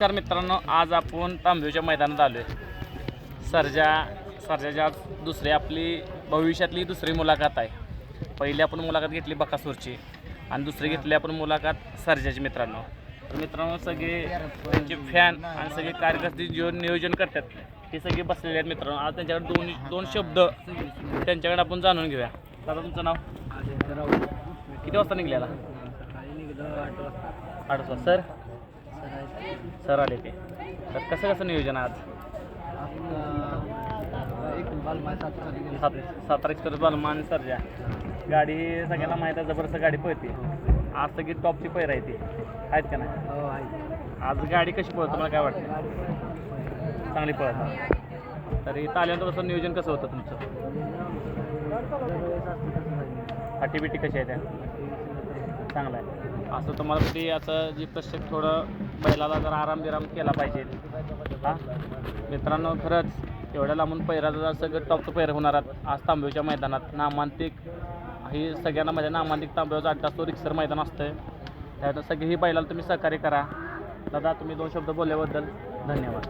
नमस्कार मित्रांनो आज आपण तांबेच्या मैदानात आलो आहे सर्जा सर्जाची आज दुसरी आपली भविष्यातली दुसरी मुलाखत आहे. पहिली आपण मुलाखत घेतली बकासूरची आणि दुसरी घेतली आपण मुलाखत सर्जाची मित्रांनो. तर मित्रांनो सगळे त्यांचे फॅन आणि सगळे कार्यकर्ते जे नियोजन करतात ते सगळे बसलेले आहेत मित्रांनो. आज त्यांच्याकडे दोन दोन शब्द त्यांच्याकडे आपण जाणून घेऊया. दादा तुमचं नाव? किती वाजता निघलेला? आठ वाजता. सर? सर आले ते. तर कसं कसं नियोजन आहे आज? सात सातारा एक्सप्रेस बालमा आणि सर्जा गाडी सगळ्यांना माहीत आहे जबरदस्त गाडी पळते. आज सगळी टॉपची पैर आहे ती. आहेत का नाही? आज गाडी कशी पळत तुम्हाला काय वाटतं? चांगली पळत तरी इथं आल्यानंतर कसं नियोजन कसं होतं तुमचं? फाटी बिटी कशी आहे त्या? चांगलं आहे. असं तुम्हाला कुठे असं जी प्रत्येक थोडं बैलाला जर आराम बिराम केला पाहिजे. हा? मित्रांनो खरंच एवढ्या लांबून पैराचं जर सगळं टॉपचं पैर होणार आहेत आज तांबेच्या मैदानात. नामांतिक ही सगळ्यांना माझ्या नामांतिक तांबेचा अड्डा असतो रिक्सर मैदान असतं त्यात सगळी ही बैलाला तुम्ही सहकार्य करा. दादा तुम्ही दोन शब्द बोलल्याबद्दल धन्यवाद.